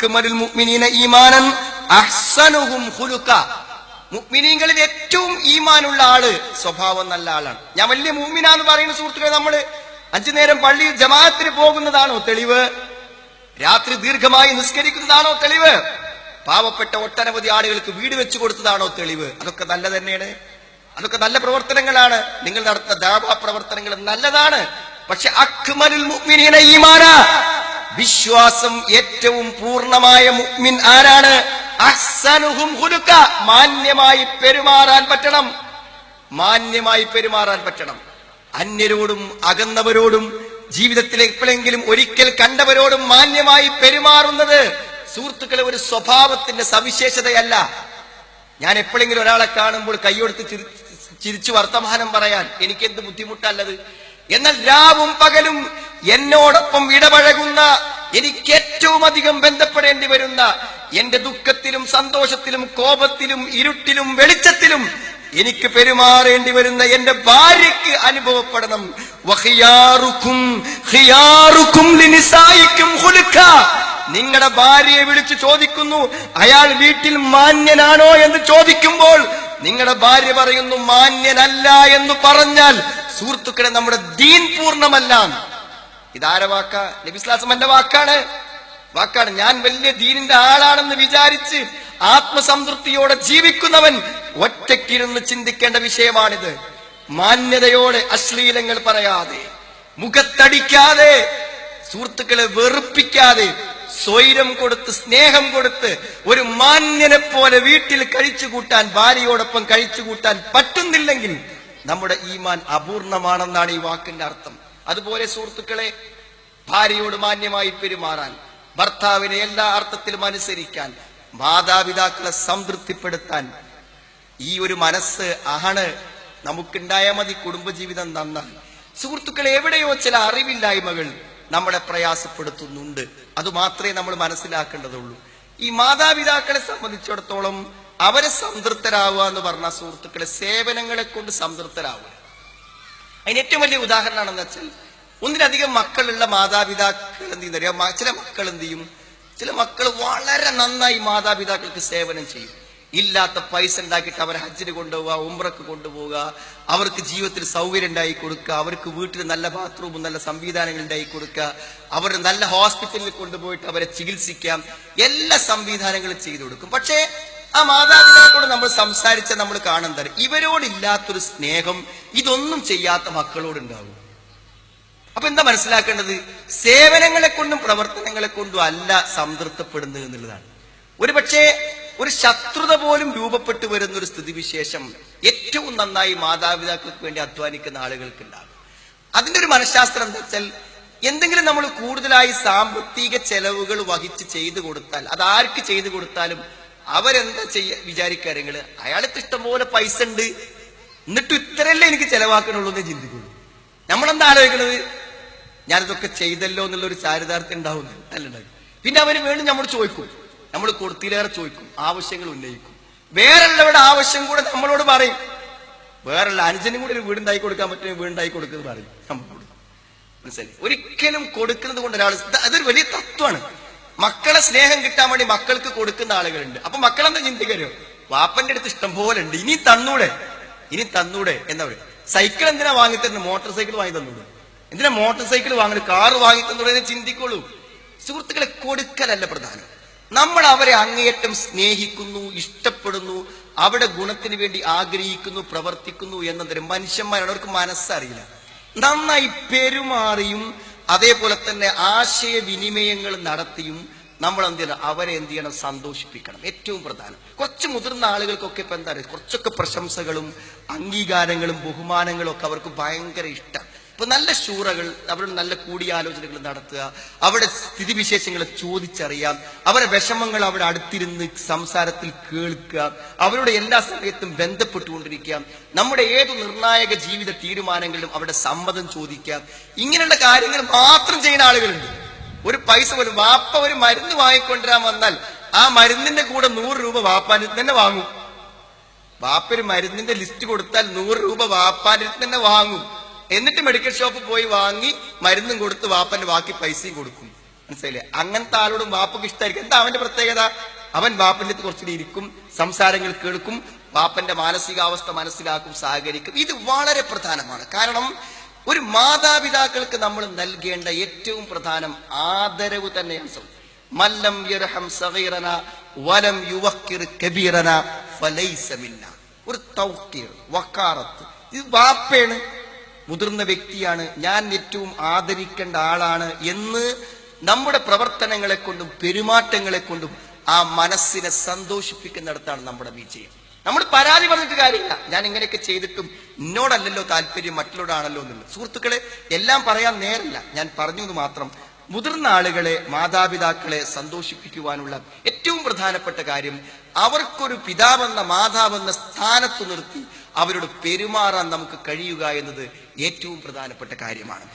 അക്മലുൽ മുഅ്മിനീന ഈമാനൻ അഹ്സനുഹും ഖുലുക മുഅ്മിനീങ്ങളിൽ ഏറ്റവും ഈമാനുള്ള ആൾ സ്വഭാവം നല്ല ആളാണ്. ഞാൻ വലിയ മൂമിനാന്ന് പറയുന്ന സുഹൃത്തുക്കളെ നമ്മൾ അഞ്ചു നേരം പള്ളി ജമാഅത്തിന് പോകുന്നതാണോ തെളിവ്? രാത്രി ദീർഘമായി നിസ്കരിക്കുന്നതാണോ തെളിവ്? പാവപ്പെട്ട ഒട്ടനവധി ആളുകൾക്ക് വീട് വെച്ചു കൊടുത്തതാണോ തെളിവ്? അതൊക്കെ നല്ല തന്നെയാണ്. അതൊക്കെ നല്ല പ്രവർത്തനങ്ങളാണ്. നിങ്ങൾ നടത്തുന്ന ദാവാ പ്രവർത്തനങ്ങൾ നല്ലതാണ്. പക്ഷെ അക്മലുൽ മുഅ്മിനീന ഈമാന. വിശ്വാസം ഏറ്റവും പൂർണമായ മുഗ്മിൻ ആരാണ്? അഹ്സനുഹും മാന്യമായി പെരുമാറാൻ പറ്റണം. മാന്യമായി പെരുമാറാൻ പറ്റണം. അന്യരോടും അകന്നവരോടും ജീവിതത്തിൽ എപ്പോഴെങ്കിലും ഒരിക്കൽ കണ്ടവരോടും മാന്യമായി പെരുമാറുന്നത് സുഹൃത്തുക്കളെ ഒരു സ്വഭാവത്തിന്റെ സവിശേഷതയല്ല. ഞാൻ എപ്പോഴെങ്കിലും ഒരാളെ കാണുമ്പോൾ കൈയൊടുത്ത് ചിരിച്ചു വർത്തമാനം പറയാൻ എനിക്ക് എന്ത് ബുദ്ധിമുട്ടല്ലത്? എന്നാൽ രാവും പകലും എന്നോടൊപ്പം ഇടപഴകുന്ന എനിക്ക് ഏറ്റവും അധികം ബന്ധപ്പെടേണ്ടി വരുന്ന എന്റെ ദുഃഖത്തിലും സന്തോഷത്തിലും കോപത്തിലും ഇരുട്ടിലും വെളിച്ചത്തിലും എനിക്ക് പെരുമാറേണ്ടി വരുന്ന എന്റെ ഭാര്യയ്ക്ക് അനുഭവപ്പെടണം. നിങ്ങളുടെ ഭാര്യയെ വിളിച്ചു ചോദിക്കുന്നു അയാൾ വീട്ടിൽ മാന്യനാണോ? എന്ന് ചോദിക്കുമ്പോൾ നിങ്ങളുടെ ഭാര്യ പറയുന്നു മാന്യനല്ല എന്ന് പറഞ്ഞാൽ സുഹൃത്തുക്കളെ നമ്മുടെ ദീൻ പൂർണമല്ല. ഇതാര വാക്ക? നബിസ്ലാസമന്റെ വാക്കാണ്. വാക്കാണ് ഞാൻ വലിയ ദീനിന്റെ ആളാണെന്ന് വിചാരിച്ച് ആത്മസംതൃപ്തിയോടെ ജീവിക്കുന്നവൻ ഒറ്റക്കിരുന്ന് ചിന്തിക്കേണ്ട വിഷയമാണിത്. മാന്യതയോടെ അശ്ലീലങ്ങൾ പറയാതെ മുഖത്തടിക്കാതെ സുഹൃത്തുക്കളെ വെറുപ്പിക്കാതെ സ്വൈരം കൊടുത്ത് സ്നേഹം കൊടുത്ത് ഒരു മാന്യനെ പോലെ വീട്ടിൽ കഴിച്ചു കൂട്ടാൻ ഭാര്യയോടൊപ്പം കഴിച്ചു കൂട്ടാൻ പറ്റുന്നില്ലെങ്കിൽ നമ്മുടെ ഈമാൻ അപൂർണമാണെന്നാണ് ഈ വാക്കിന്റെ അർത്ഥം. അതുപോലെ സുഹൃത്തുക്കളെ ഭാര്യയോട് മാന്യമായി പെരുമാറാൻ ഭർത്താവിനെ എല്ലാ അർത്ഥത്തിലും അനുസരിക്കാൻ മാതാപിതാക്കളെ സംതൃപ്തിപ്പെടുത്താൻ ഈ ഒരു മനസ്സ് ആണ് നമുക്കുണ്ടായ മതി കുടുംബജീവിതം നന്നാൽ സുഹൃത്തുക്കൾ എവിടെയോ ചില അറിവില്ലായ്മകൾ നമ്മളെ പ്രയാസപ്പെടുത്തുന്നുണ്ട്. അത് മാത്രമേ നമ്മൾ മനസ്സിലാക്കേണ്ടതുള്ളൂ. ഈ മാതാപിതാക്കളെ സംബന്ധിച്ചിടത്തോളം അവരെ സംതൃപ്തരാവുക എന്ന് പറഞ്ഞ സുഹൃത്തുക്കളെ സേവനങ്ങളെ കൊണ്ട് സംതൃപ്തരാവുക. അതിന് ഏറ്റവും വലിയ ഉദാഹരണമാണെന്ന് വെച്ചാൽ ഒന്നിലധികം മക്കളുള്ള മാതാപിതാക്കൾ എന്ത് ചെയ്യുന്നറിയാം? ചില മക്കൾ എന്ത് ചെയ്യും? ചില മക്കൾ വളരെ നന്നായി മാതാപിതാക്കൾക്ക് സേവനം ചെയ്യും. ഇല്ലാത്ത പൈസ ഉണ്ടാക്കിയിട്ട് അവരെ ഹജ്ജിന് കൊണ്ടുപോവുക ഉംറക്ക് കൊണ്ടുപോവുക അവർക്ക് ജീവിതത്തിൽ സൗകര്യം ഉണ്ടായി കൊടുക്കുക അവർക്ക് വീട്ടിൽ നല്ല ബാത്റൂമും നല്ല സംവിധാനങ്ങൾ ഉണ്ടായി കൊടുക്കുക അവർ നല്ല ഹോസ്പിറ്റലിൽ കൊണ്ടുപോയിട്ട് അവരെ ചികിത്സിക്കാം എല്ലാ സംവിധാനങ്ങളും ചെയ്തു കൊടുക്കും. പക്ഷേ ആ മാതാപിതാക്കളോട് നമ്മൾ സംസാരിച്ച നമ്മൾ കാണുന്നത് ഇവരോടില്ലാത്തൊരു സ്നേഹം ഇതൊന്നും ചെയ്യാത്ത മക്കളോടുണ്ടാവും. അപ്പൊ എന്താ മനസ്സിലാക്കേണ്ടത്? സേവനങ്ങളെ കൊണ്ടും പ്രവർത്തനങ്ങളെ കൊണ്ടും അല്ല സംതൃപ്തപ്പെടുന്നത് എന്നുള്ളതാണ്. ഒരു പക്ഷേ ഒരു ശത്രുത പോലും രൂപപ്പെട്ടു വരുന്ന ഒരു സ്ഥിതിവിശേഷം ഏറ്റവും നന്നായി മാതാപിതാക്കൾക്ക് വേണ്ടി അധ്വാനിക്കുന്ന ആളുകൾക്ക് ഉണ്ടാകും അതിന്റെ ഒരു മനഃശാസ്ത്രം എന്താ വെച്ചാൽ എന്തെങ്കിലും നമ്മൾ കൂടുതലായി സാമ്പത്തിക ചെലവുകൾ വഹിച്ച് ചെയ്തു കൊടുത്താൽ അത് ആർക്ക് ചെയ്തു കൊടുത്താലും അവരെന്താ ചെയ്യ വിചാരിക്കാരെങ്കിൽ അയാൾക്ക് ഇഷ്ടംപോലെ പൈസ ഉണ്ട് എന്നിട്ട് ഇത്രയല്ലേ എനിക്ക് ചെലവാക്കണുള്ളൂ എന്നേ ചിന്തിക്കുള്ളൂ. നമ്മളെന്താ ആലോചിക്കുന്നത് ഞാനിതൊക്കെ ചെയ്തല്ലോ എന്നുള്ള ഒരു ചാരിതാർത്ഥ്യം ഉണ്ടാവുന്നു. അല്ലുണ്ടാകും പിന്നെ അവർ വീണ്ടും നമ്മൾ ചോദിക്കും. നമ്മൾ കൊടുത്തിലേറെ ചോദിക്കും. ആവശ്യങ്ങൾ ഉന്നയിക്കും. വേറെയുള്ളവരുടെ ആവശ്യം കൂടെ നമ്മളോട് പറയും. വേറെയുള്ള അനുജനും കൂടി ഒരു വീടുണ്ടായി കൊടുക്കാൻ പറ്റും വീടുണ്ടായി കൊടുക്കുന്നത് പറയും. നമ്മളോട്. മനസ്സിലായി? ഒരിക്കലും കൊടുക്കുന്നത് കൊണ്ട് ഒരാൾ അതൊരു വലിയ തത്വമാണ്. മക്കളെ സ്നേഹം കിട്ടാൻ വേണ്ടി മക്കൾക്ക് കൊടുക്കുന്ന ആളുകളുണ്ട്. അപ്പൊ മക്കളെന്താ ചിന്തിക്കരുത് വാപ്പന്റെ അടുത്ത് ഇഷ്ടം പോലെ ഉണ്ട്. ഇനി തന്നൂടെ? ഇനി തന്നൂടെ? പറയുക? സൈക്കിൾ എന്തിനാ വാങ്ങി തരുന്നത് മോട്ടോർ സൈക്കിൾ വാങ്ങി തന്നൂടെ? എന്തിനാ മോട്ടോർ സൈക്കിൾ വാങ്ങുന്നത് കാർ വാങ്ങി തന്നൂടെ എന്ന് ചിന്തിക്കുള്ളൂ സുഹൃത്തുക്കളെ കൊടുക്കലല്ല പ്രധാനം. നമ്മൾ അവരെ അങ്ങേയറ്റം സ്നേഹിക്കുന്നു ഇഷ്ടപ്പെടുന്നു അവിടെ ഗുണത്തിന് വേണ്ടി ആഗ്രഹിക്കുന്നു പ്രവർത്തിക്കുന്നു എന്നതിന് മനുഷ്യന്മാരാണ്. അവർക്ക് മനസ്സറിയില്ല. നന്നായി പെരുമാറിയും അതേപോലെ തന്നെ ആശയവിനിമയങ്ങൾ നടത്തിയും നമ്മൾ എന്ത് ചെയ്യണം അവരെ എന്ത് ചെയ്യണം? സന്തോഷിപ്പിക്കണം. ഏറ്റവും പ്രധാനം. കുറച്ച് മുതിർന്ന ആളുകൾക്കൊക്കെ ഇപ്പൊ എന്താ പറയുക കുറച്ചൊക്കെ പ്രശംസകളും അംഗീകാരങ്ങളും ബഹുമാനങ്ങളും ഒക്കെ അവർക്ക് ഭയങ്കര ഇഷ്ടം. ഇപ്പൊ നല്ല ശൂറകൾ അവരുടെ നല്ല കൂടിയാലോചനകൾ നടത്തുക അവരുടെ സ്ഥിതിവിശേഷങ്ങളെ ചോദിച്ചറിയാം അവരുടെ വിഷമങ്ങൾ അവിടെ അടുത്തിരുന്ന് സംസാരത്തിൽ കേൾക്കുക അവരുടെ എല്ലാ സമയത്തും ബന്ധപ്പെട്ടുകൊണ്ടിരിക്കുക നമ്മുടെ ഏത് നിർണായക ജീവിത തീരുമാനങ്ങളിലും അവരുടെ സമ്മതം ചോദിക്കാം ഇങ്ങനെയുള്ള കാര്യങ്ങൾ മാത്രം ചെയ്യുന്ന ആളുകളുണ്ട്. ഒരു പൈസ ഒരു വാപ്പ ഒരു മരുന്ന് വാങ്ങിക്കൊണ്ടുവരാൻ വന്നാൽ ആ മരുന്നിന്റെ കൂടെ നൂറ് രൂപ വാപ്പാനിൽ തന്നെ വാങ്ങും. വാപ്പ ഒരു മരുന്നിന്റെ ലിസ്റ്റ് കൊടുത്താൽ നൂറ് രൂപ വാപ്പാനിൽ തന്നെ വാങ്ങും. എന്നിട്ട് മെഡിക്കൽ ഷോപ്പ് പോയി വാങ്ങി മരുന്നും കൊടുത്ത് വാപ്പന്റെ ബാക്കി പൈസയും കൊടുക്കും. മനസ്സിലായില്ലേ? അങ്ങനത്തെ ആളോടും വാപ്പക്ക് ഇഷ്ടമായിരിക്കും എന്താ അവന്റെ പ്രത്യേകത? അവൻ ബാപ്പന്റെ അടുത്ത് കുറച്ചുകൂടി ഇരിക്കും സംസാരങ്ങൾ കേൾക്കും ബാപ്പന്റെ മാനസികാവസ്ഥ മനസ്സിലാക്കും സഹകരിക്കും. ഇത് വളരെ പ്രധാനമാണ്. കാരണം ഒരു മാതാപിതാക്കൾക്ക് നമ്മൾ നൽകേണ്ട ഏറ്റവും പ്രധാനം ആദരവ് തന്നെയാണ് മല്ലം യർഹം സഗീറന വലം യുവക്കിർ കബീറന ഫലൈസ മിന്ന. ഒരു തൗക്കീർ വക്കാറത്ത്. ഇത് ബാപ്പയാണ് മുതിർന്ന വ്യക്തിയാണ്. ഞാൻ ഏറ്റവും ആദരിക്കേണ്ട ആളാണ് എന്ന് നമ്മുടെ പ്രവർത്തനങ്ങളെ കൊണ്ടും പെരുമാറ്റങ്ങളെ കൊണ്ടും ആ മനസ്സിനെ സന്തോഷിപ്പിക്കുന്നിടത്താണ് നമ്മുടെ വിജയം. നമ്മൾ പരാതി പറഞ്ഞിട്ട് കാര്യമില്ല. ഞാൻ ഇങ്ങനെയൊക്കെ ചെയ്തിട്ടും എന്നോടല്ലല്ലോ താല്പര്യം മറ്റുള്ളവരാണല്ലോ എന്നുള്ളത്. സുഹൃത്തുക്കളെ എല്ലാം പറയാൻ നേരല്ല ഞാൻ പറഞ്ഞു എന്ന് മാത്രം മുതിർന്ന ആളുകളെ മാതാപിതാക്കളെ സന്തോഷിപ്പിക്കുവാനുള്ള ഏറ്റവും പ്രധാനപ്പെട്ട കാര്യം അവർക്കൊരു പിതാവെന്ന മാതാവെന്ന സ്ഥാനത്ത് നിർത്തി അവരോട് പെരുമാറാൻ നമുക്ക് കഴിയുക എന്നത് ഏറ്റവും പ്രധാനപ്പെട്ട കാര്യമാണ്.